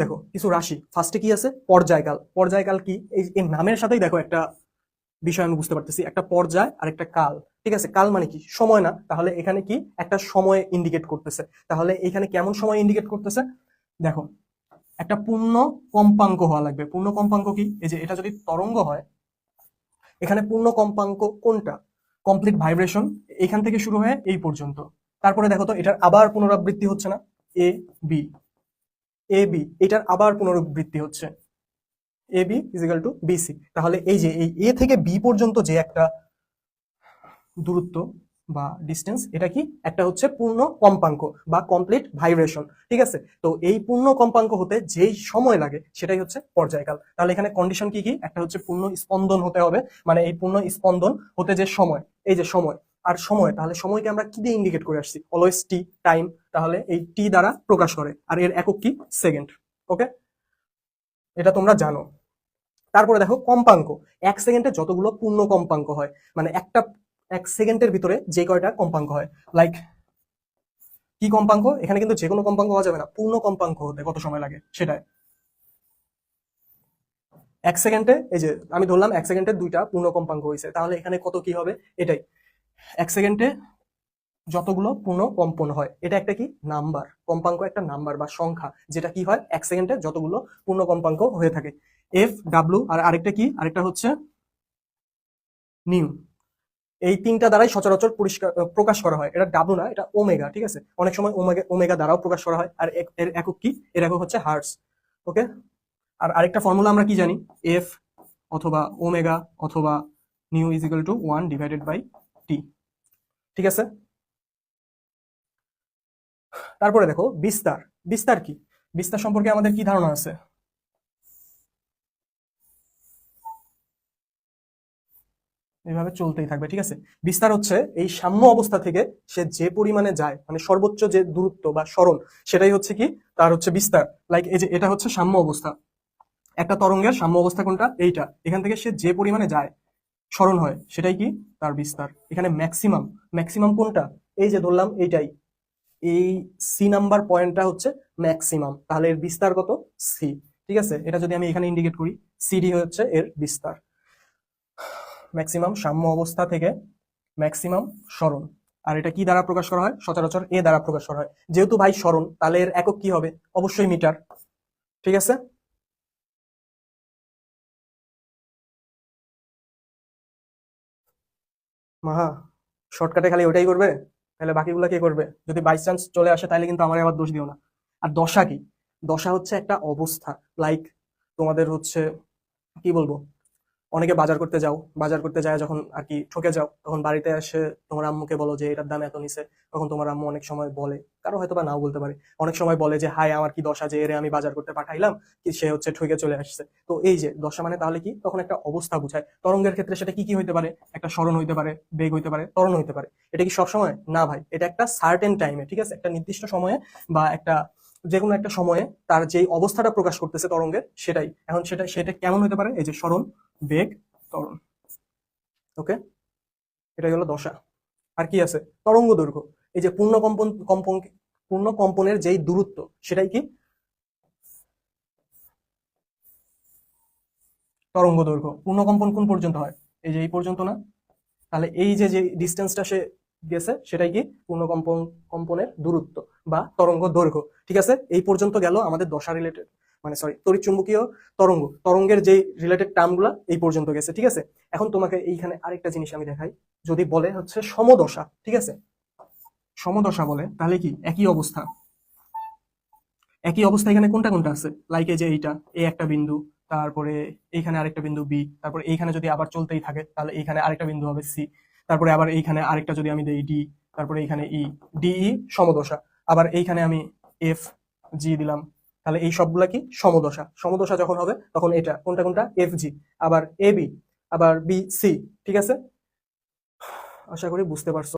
দেখো, কিছু রাশি। ফার্স্টে কি আছে? পর্যায়কাল। পর্যায়কাল কি? এই নামের সাথেই দেখো একটা বিষয় আমি বুঝতে পারতেছি। একটা পর্যায় আর একটা কাল। ঠিক আছে? কাল মানে কি? সময় না। তাহলে এখানে কি? একটা সময় ইন্ডিকেট করতেছে। তাহলে এখানে কেমন সময় ইন্ডিকেট করতেছে? দেখো, একটা পূর্ণ কম্পাঙ্ক হওয়া লাগবে। পূর্ণ কম্পাঙ্ক কি? এই যে এটা যদি তরঙ্গ হয়, এখানে পূর্ণ কম্পাঙ্ক কোনটা? কমপ্লিট ভাইব্রেশন এখান থেকে শুরু হয়ে এই পর্যন্ত। তারপরে দেখো তো, এটার আবার পুনরাবৃত্তি হচ্ছে না। এ বি এ বি এটার আবার পুনরাবৃত্তি হচ্ছে। A B is equal to BC তাহলে এই যে, এই এ থেকে বি পর্যন্ত যে একটা দূরত্ব বা ডিস্টেন্স এটা কি? একটা হচ্ছে পূর্ণ কম্পাঙ্ক বা কমপ্লিট ভাইব্রেশন ঠিক আছে? তো এই পূর্ণ কম্পাঙ্ক হতে যেই সময় লাগে, সেটাই হচ্ছে পর্যায়কাল। তাহলে এখানে কন্ডিশন কি কি? একটা হচ্ছে পূর্ণ স্পন্দন হতে হবে। মানে এই পূর্ণ স্পন্দন হতে যে সময়, এই যে সময়। আর সময়, তাহলে সময়কে আমরা কি দিয়ে ইন্ডিকেট করে আসছি? অলওয়েজ টি টাইম তাহলে এই টি দ্বারা প্রকাশ করে, আর এর একক কি? সেকেন্ড। ওকে এটা তোমরা জানো। তারপরে দেখো, কম্পাঙ্ক। এক সেকেন্ডে যতগুলো পূর্ণ কম্পাঙ্ক হয় মানে একটা, এক সেকেন্ডের ভিতরে যে কয়টা কম্পাঙ্ক হয় লাইক কি কম্পাঙ্ক? এখানে কিন্তু যে কোনো কম্পাঙ্ক হওয়া যাবে না। পূর্ণ কম্পাঙ্ক হতে কত সময় লাগে? সেটাই। এক সেকেন্ডে, এই যে আমি ধরলাম, এক সেকেন্ডে দুইটা পূর্ণ কম্পাঙ্ক হয়েছে। তাহলে এখানে কত কি হবে? এটাই। এক সেকেন্ডে যতগুলো পূর্ণ কম্পন হয়, এটা একটা কি? নাম্বার, কম্পাঙ্ক একটা নাম্বার বা সংখ্যা, যেটা কি হয়? এক সেকেন্ডে যতগুলো পূর্ণ কম্পাঙ্ক হয়ে থাকে। এফ ডাব্লু আর আরেকটা কি? আরেকটা হচ্ছে নিউ এই তিনটা দ্বারাই সচরাচর পরিষ্কার প্রকাশ করা হয়। এটা ডাব্লু না, এটা ওমেগা ঠিক আছে? অনেক সময় ওমেগা ওমেগা দ্বারাও প্রকাশ করা হয়। আর এর একক কি? এর একক হচ্ছে হার্স ওকে আর আরেকটা ফর্মুলা আমরা কি জানি? এফ অথবা ওমেগা অথবা nu is equal to one divided by T ঠিক আছে? তারপরে দেখো, বিস্তার। বিস্তার কি? বিস্তার সম্পর্কে আমাদের কি ধারণা আছে? এইভাবে চলতেই থাকবে, ঠিক আছে? বিস্তার হচ্ছে এই সাম্য অবস্থা থেকে সে যে পরিমাণে যায় মানে সর্বোচ্চ যে দূরত্ব বা সরণ সেটাই হচ্ছে কি? তার হচ্ছে বিস্তার। লাইক এই যে এটা হচ্ছে সাম্য অবস্থা। একটা তরঙ্গের সাম্য অবস্থা কোনটা? এইটা। এখান থেকে সে যে পরিমাণে যায় সরণ হয়, সেটাই কি? তার বিস্তার। এখানে ম্যাক্সিমাম ম্যাক্সিমাম কোনটা? এই যে ধরলাম এইটাই। এই সি নাম্বার পয়েন্টটা হচ্ছে ম্যাক্সিমাম তাহলে এর বিস্তার কত? সি ঠিক আছে? এটা যদি আমি এখানে ইন্ডিকেট করি সিডি হচ্ছে এর বিস্তার। ম্যাক্সিমাম সাম্য অবস্থা থেকে ম্যাক্সিমাম সরণ আর এটা কি দ্বারা প্রকাশ করা হয়? সচরাচর এ দ্বারা প্রকাশ করা হয়। যেহেতু ভাই সরণ তাহলে এর একক কি হবে? অবশ্যই মিটার। ঠিক আছে? মাহা শর্টকাটে খালি ওটাই করবে? তাহলে বাকিগুলো কে করবে? যদি বাই চান্স চলে আসে তাহলে কিন্তু আমার আবার দোষ দিও না। আর দশা কি? দশা হচ্ছে একটা অবস্থা। লাইক তোমাদের হচ্ছে, কি বলব? অনেকে বাজার করতে যাও, বাজার করতে যায় যখন আর কি ঠকে যাও, তখন বাড়িতে এসে তোমার আম্মুকে বলো যে, এটার দাম এত নিছে। তখন তোমার আম্মু অনেক সময় বলে, কারও হয়তো বা নাও বলতে পারে। অনেক সময় বলে যে হাই আমার কি দশা যে এরে আমি বাজার করতে পাঠাইলাম, কি সে হচ্ছে ঠকে চলে আসছে। তো এই যে, দশা মানে তাহলে কি? তখন একটা অবস্থা বুঝায়। তরঙ্গের ক্ষেত্রে সেটা কি কি হইতে পারে? একটা স্মরণ হইতে পারে, বেগ হইতে পারে তরণ হইতে পারে। এটা কি সবসময়? না ভাই, এটা একটা সার্টেন টাইমে ঠিক আছে? একটা নির্দিষ্ট সময়ে বা একটা যে কোনো একটা সময়ে তার যেই অবস্থাটা প্রকাশ করতেছে তরঙ্গের, সেটাই। এখন সেটা সেটা কেমন হতে পারে? এই যে স্মরণ বেগ ত্বরণ। ওকে এটাই হলো দশা। আর কি আছে? তরঙ্গ দৈর্ঘ্য। এই যে পূর্ণ কম্পন কম্পন, পূর্ণ কম্পনের যেই দূরত্ব, সেটাই কি? তরঙ্গ দৈর্ঘ্য। পূর্ণ কম্পন কোন পর্যন্ত হয়? এই যে এই পর্যন্ত না? তাহলে এই যে যে ডিস্টেন্সটা সে গেছে, সেটাই কি? পূর্ণ কম্পন, কম্পনের দূরত্ব বা তরঙ্গ দৈর্ঘ্য। ঠিক আছে? এই পর্যন্ত গেল আমাদের দশা রিলেটেড মানে সরি তড়িৎ চুম্বকীয় তরঙ্গ। তরঙ্গের যে রিলেটেড টার্মগুলো এই পর্যন্ত গেছে, ঠিক আছে? এখন তোমাকে এইখানে আরেকটা জিনিস আমি দেখাই। যদি বলে হচ্ছে সমদশা, ঠিক আছে? সমদশা বলে, তাহলে কি? একই অবস্থা। একই অবস্থা এখানে কোনটা কোনটা আছে? লাইক এই যে এইটা এই একটা বিন্দু, তারপরে এইখানে আরেকটা বিন্দু বি তারপরে এইখানে যদি আবার চলতেই থাকে, তাহলে এইখানে আরেকটা বিন্দু হবে সি তারপরে আবার এইখানে আরেকটা যদি আমি দেই ডি তারপরে এইখানে ই ডিই সমদশা। আবার এইখানে আমি এফ জি দিলাম তাহলে এই সবগুলা কি? সমদশা। সমদশা যখন হবে, তখন এটা কোনটা কোনটা? এফ জি আবার এ বি আবার বি সি ঠিক আছে? আশা করি বুঝতে পারছ।